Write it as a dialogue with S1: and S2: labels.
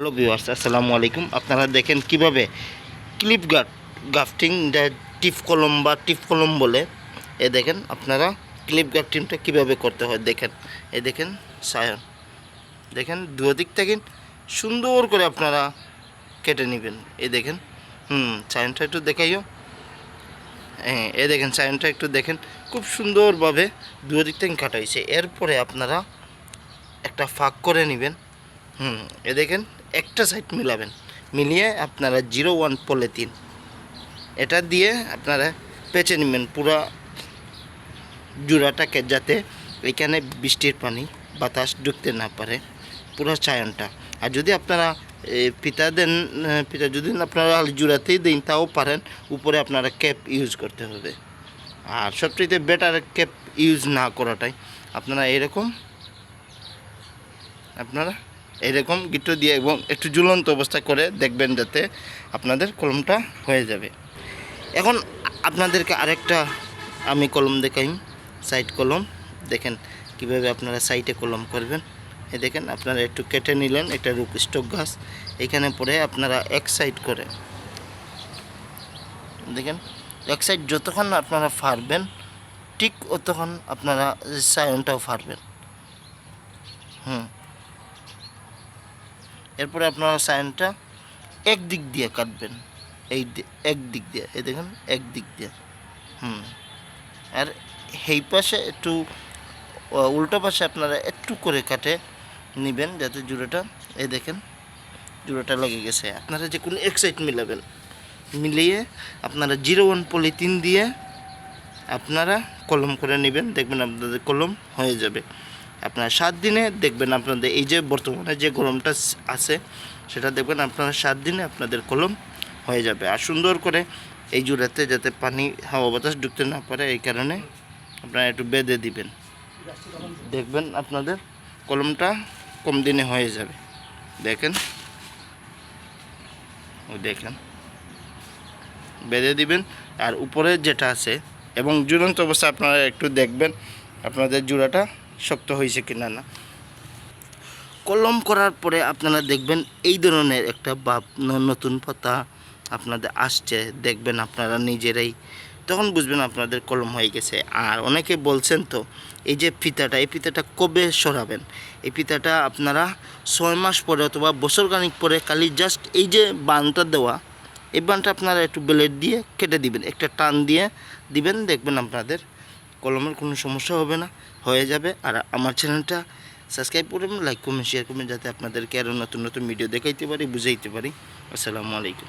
S1: Hello viewers, আসসালামু আলাইকুম। আপনারা দেখেন কীভাবে ক্লিপ গার্ড গাফটিং টিপ কলম বা টিপ কলম বলে। এ দেখেন, আপনারা ক্লিপ গাফটিংটা কীভাবে করতে হয় দেখেন। এ দেখেন, সায়ন। দেখেন দুদিক থেকে সুন্দর করে আপনারা কেটে নেবেন। এ দেখেন, হুম, সায়নটা একটু দেখাইও। হ্যাঁ এ দেখেন, সায়নটা একটু দেখেন, খুব সুন্দরভাবে দুদিক থেকে কাটাইছে এরপরে আপনারা একটা ফাঁক করে নেবেন। হুম, এ দেখেন, একটা সাইড মিলাবেন। মিলিয়ে আপনারা জিরো ওয়ান পলিথিন এটা দিয়ে আপনারা পেঁচে নেবেন পুরা জোড়াটাকে যাতে এখানে বৃষ্টির পানি, বাতাস ঢুকতে না পারে, পুরো চায়নটা। আর যদি আপনারা পিতা দেন পিতা যদি আপনারা জোড়াতেই দিন, তাও পারেন, উপরে আপনারা ক্যাপ ইউজ করতে হবে। আর সবচেয়ে বেটার ক্যাপ ইউজ না করাটাই, আপনারা এরকম, আপনারা এরকম গিট্টু দিয়ে এবং একটু ঝুলন্ত অবস্থা করে দেখবেন যাতে আপনাদের কলমটা হয়ে যাবে। এখন আপনাদেরকে আরেকটা আমি কলম দেখাই, সাইড কলম। দেখেন কীভাবে আপনারা সাইডে কলম করবেন। এই দেখেন আপনারা একটু কেটে নিলেন, এটা রুক স্টক গাছ। এখানে পরে আপনারা এক সাইড করে, দেখেন, এক সাইড যতক্ষণ আপনারা ফারবেন, ঠিক অতক্ষণ আপনারা সায়নটাও ফারবেন। হুম এরপরে আপনারা সাইনটা এক দিক দিয়ে কাটবেন। এই দি- এক দিক দিয়ে, এই দেখুন এক দিক দিয়ে। হুম। আর এই পাশে একটু উল্টো পাশে আপনারা একটু করে কাটে নেবেন যাতে জুড়োটা, এই দেখেন, জুড়োটা লেগে গেছে। আপনারা যে কোনো এক সাইড মিলাবেন। মিলিয়ে আপনারা জিরো ওয়ান পলিথিন দিয়ে আপনারা কলম করে নেবেন। দেখবেন আপনাদের কলম হয়ে যাবে। আপনার সাত দিনে দেখবেন আপনাদের এই যে বর্তমানে যে স- আছে, সেটা দেখবেন আপনারা সাত দিনে আপনাদের কলম হয়ে যাবে। আর সুন্দর করে এই জুড়াতে যাতে পানি, হাওয়া বাতাস ঢুকতে না পারে, এই কারণে আপনারা একটু বেঁধে দিবেন। দেখবেন আপনাদের কলমটা কম দিনে হয়ে যাবে। দেখেন, ওই দেখেন। বেঁধে দিবেন, আর উপরে যেটা আছে, এবং ঝুলন্ত অবস্থা আপনারা একটু দেখবেন, আপনাদের জোড়াটা শক্ত হয়েছে কিনা না। কলম করার পরে আপনারা দেখবেন এই ধরনের একটা বা নতুন পাতা আপনাদের আসছে, দেখবেন আপনারা নিজেরাই তখন বুঝবেন আপনাদের কলম হয়ে গেছে। আর অনেকে বলছেন তো, এই যে ফিতাটা, এই ফিতাটা কবে সরাবেন? এই ফিতাটা আপনারা ছয় মাস পরে অথবা বছর খানিক পরে খালি জাস্ট এই যে বানটা দেওয়া, এই বানটা আপনারা একটু ব্লেড দিয়ে কেটে দিবেন। একটা টান দিয়ে দিবেন, দেখবেন আপনাদের কলমের কোনো সমস্যা হবে না, হয়ে যাবে। আর আমার চ্যানেলটা সাবস্ক্রাইব করবেন লাইক করবেন শেয়ার করবেন যাতে আপনাদেরকে আরও নতুন নতুন ভিডিও দেখাইতে পারি, বুঝাইতে পারি। আসসালামু আলাইকুম।